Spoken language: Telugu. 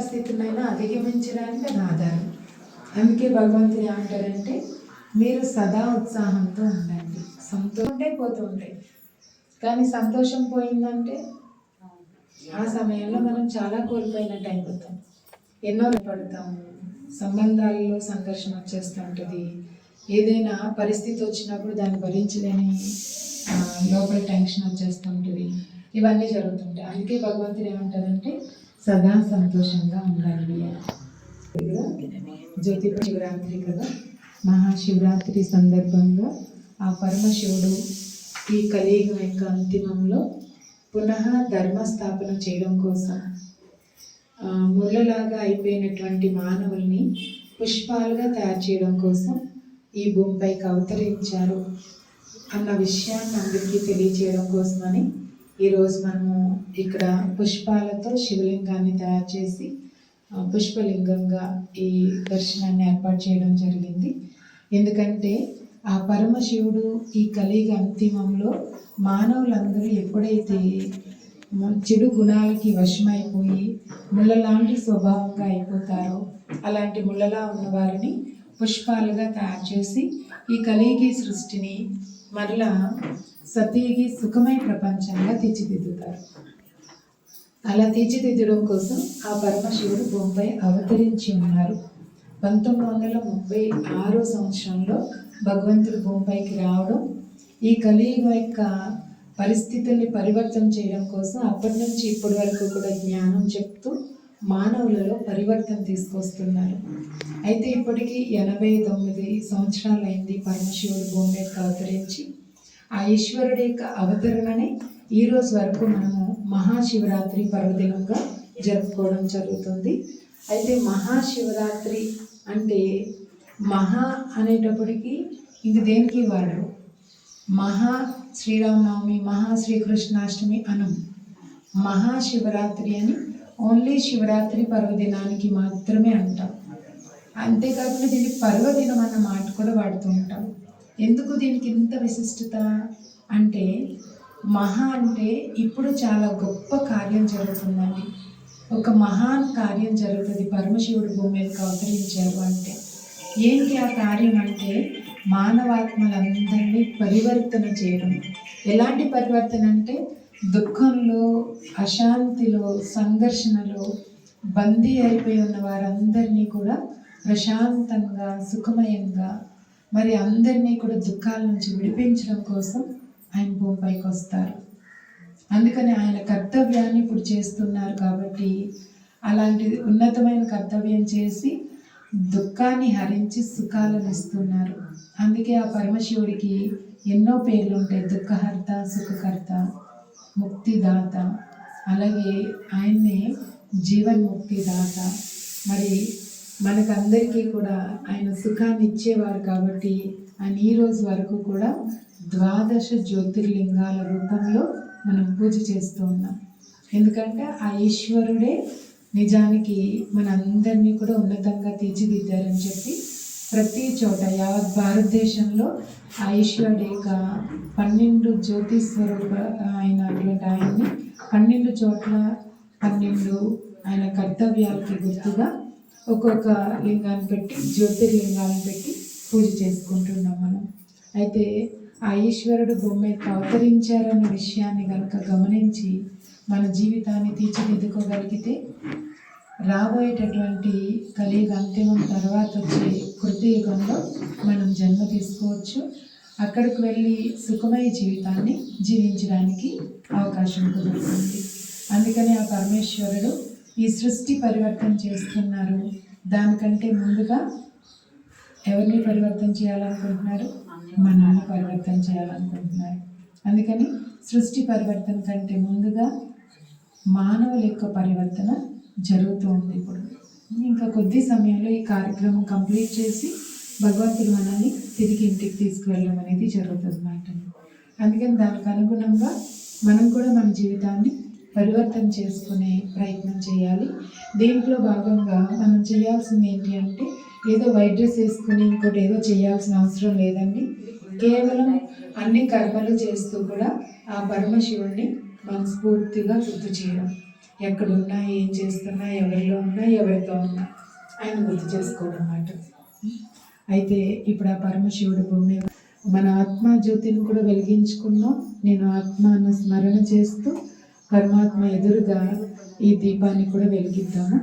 పరిస్థితులైనా అధిగమించడానికి అది ఆధారం. అందుకే భగవంతుడు ఏమంటారంటే మీరు సదా ఉత్సాహంతో ఉండండి. సంతోషంటే పోతూ పోతుంటాయి కానీ సంతోషం పోయిందంటే ఆ సమయంలో మనం చాలా కోల్పోయినట్టు అయిపోతాం. ఎన్నో పడతాము. సంబంధాల్లో సంఘర్షణ వచ్చేస్తుంటుంది ఏదైనా పరిస్థితి వచ్చినప్పుడు దాన్ని భరించలేని లోపల టెన్షన్ వచ్చేస్తుంటుంది ఇవన్నీ జరుగుతుంటాయి. అందుకే భగవంతుడు ఏమంటారంటే సదా సంతోషంగా ఉండాలి. ఇక్కడ జ్యోతి శివరాత్రి కదా? మహాశివరాత్రి సందర్భంగా ఆ పరమశివుడు ఈ కలియుగం యొక్క అంతిమంలో పునః ధర్మస్థాపన చేయడం కోసం ముళ్ళలాగా అయిపోయినటువంటి మానవుల్ని పుష్పాలుగా తయారు చేయడం కోసం ఈ భూమిపైకి అవతరించారు అన్న విషయాన్ని అందరికీ తెలియజేయడం కోసమని ఈరోజు మనము ఇక్కడ పుష్పాలతో శివలింగాన్ని తయారు చేసి పుష్పలింగంగా ఈ దర్శనాన్ని ఏర్పాటు చేయడం జరిగింది. ఎందుకంటే ఆ పరమశివుడు ఈ కలియుగ అంతిమంలో మానవులందరూ ఎప్పుడైతే చెడు గుణాలకి వశమైపోయి ముళ్ళలాంటి స్వభావంగా అయిపోతారో అలాంటి ముళ్ళలా ఉన్న వారిని పుష్పాలుగా తయారు చేసి ఈ కలియుగి సృష్టిని మరలా సతీకి సుఖమై ప్రపంచంగా తీర్చిదిద్దుతారు. అలా తీర్చిదిద్దడం కోసం ఆ పరమశివుడు భూమిపై అవతరించి ఉన్నారు. పంతొమ్మిది వందల ముప్పై ఆరో సంవత్సరంలో భగవంతుడు భూమిపైకి రావడం ఈ కలియుగ యొక్క పరిస్థితుల్ని పరివర్తన చేయడం కోసం అప్పటి నుంచి ఇప్పటి వరకు కూడా జ్ఞానం చెప్తూ మానవులలో పరివర్తన తీసుకొస్తున్నారు. అయితే ఇప్పటికీ ఎనభై తొమ్మిది సంవత్సరాలు అయింది పరమశివుడు భూమి మీద అవతరించి ఆ ఈశ్వరుడి యొక్క అవతరణని ఈ రోజు వరకు మనము మహాశివరాత్రి పర్వదినంగా జరుపుకోవడం జరుగుతుంది. అయితే మహాశివరాత్రి అంటే మహా అనేటప్పటికీ ఇంక దేనికి వాడరు? మహా శ్రీరామనవమి మహా శ్రీకృష్ణాష్టమి అనం. మహాశివరాత్రి అని ఓన్లీ శివరాత్రి పర్వదినానికి మాత్రమే అంటాం. అంతేకాకుండా దీనికి పర్వదినం అన్న మాట కూడా వాడుతూ ఉంటాం. ఎందుకు దీనికి ఇంత విశిష్టత? అంటే మహా అంటే ఇప్పుడు చాలా గొప్ప కార్యం జరుగుతుందండి. ఒక మహాన్ కార్యం జరుగుతుంది. పరమశివుడు భూమి మీదకి అవతరించారు అంటే. ఏంటి ఆ కార్యం అంటే? మానవాత్మలందరినీ పరివర్తన చేయడం. ఎలాంటి పరివర్తన అంటే? దుఃఖంలో అశాంతిలో సంఘర్షణలో బందీ అయిపోయి ఉన్న వారందరినీ కూడా ప్రశాంతంగా సుఖమయంగా మరి అందరినీ కూడా దుఃఖాల నుంచి విడిపించడం కోసం ఆయన భూమిపైకి వస్తారు. అందుకని ఆయన కర్తవ్యాన్ని ఇప్పుడు చేస్తున్నారు కాబట్టి అలాంటి ఉన్నతమైన కర్తవ్యం చేసి దుఃఖాన్ని హరించి సుఖాలను ఇస్తున్నారు. అందుకే ఆ పరమశివుడికి ఎన్నో పేర్లు ఉంటాయి. దుఃఖహర్త సుఖకర్త. ముక్తిదాత. అలాగే ఆయన్నే జీవన్ముక్తిదాత. మరి మనకందరికీ కూడా ఆయన సుఖాన్ని ఇచ్చేవారు కాబట్టి ఆయన ఈ రోజు వరకు కూడా ద్వాదశ జ్యోతిర్లింగాల రూపంలో మనం పూజ చేస్తూ ఉన్నాం. ఎందుకంటే ఆ ఈశ్వరుడే నిజానికి మనందరినీ కూడా ఉన్నతంగా తీర్చిదిద్దారని చెప్పి ప్రతి చోట యావత్ భారతదేశంలో ఆ పన్నెండు జ్యోతి స్వరూప అయినటువంటి ఆయన్ని పన్నెండు చోట్ల పన్నెండు ఆయన కర్తవ్యాలకి గుర్తుగా ఒక్కొక్క లింగాన్ని పెట్టి జ్యోతిర్లింగాలను పెట్టి పూజ చేసుకుంటున్నాం మనం. అయితే ఆ ఈశ్వరుడు భూమి అవతరించారన్న విషయాన్ని కనుక గమనించి మన జీవితాన్ని తీర్చిదిద్దుకోగలిగితే రాబోయేటటువంటి కలియుగ అంతిమం తర్వాత వచ్చే కృతయుగంలో మనం జన్మ తీసుకోవచ్చు. అక్కడికి వెళ్ళి సుఖమయ జీవితాన్ని జీవించడానికి అవకాశం కుదురుతుంది అందుకని ఆ పరమేశ్వరుడు ఈ సృష్టి పరివర్తన చేస్తున్నారు. దానికంటే ముందుగా ఎవరిని పరివర్తన చేయాలనుకుంటున్నారు? మనల్ని పరివర్తన చేయాలనుకుంటున్నారు. అందుకని సృష్టి పరివర్తన కంటే ముందుగా మానవుల యొక్క పరివర్తన జరుగుతూ ఉంది ఇప్పుడు. ఇంకా కొద్ది సమయంలో ఈ కార్యక్రమం కంప్లీట్ చేసి భగవంతుడు మనల్ని తిరిగి ఇంటికి తీసుకువెళ్ళడం అనేది జరుగుతుంది అన్నమాట అందుకని దానికి అనుగుణంగా మనం కూడా మన జీవితాన్ని పరివర్తన చేసుకునే ప్రయత్నం చేయాలి. దీంట్లో భాగంగా మనం చేయాల్సింది ఏంటి అంటే ఏదో వైట్ డ్రెస్ వేసుకుని ఇంకోటి ఏదో చేయాల్సిన అవసరం లేదండి. కేవలం అన్ని కర్మలు చేస్తూ కూడా ఆ పరమశివుణ్ణి మనస్ఫూర్తిగా గుర్తు చేయడం. ఎక్కడున్నా ఏం చేస్తున్నా ఎవరిలో ఉన్నా ఎవరితో ఉన్నా ఆయన గుర్తు చేసుకోవడం అన్నమాట అయితే ఇప్పుడు ఆ పరమశివుడు భూమి మన ఆత్మ జ్యోతిని కూడా వెలిగించుకున్నాం. నేను ఆత్మను స్మరణ చేస్తూ పరమాత్మ ఎదురుగా ఈ దీపాన్ని కూడా వెలిగిద్దాము.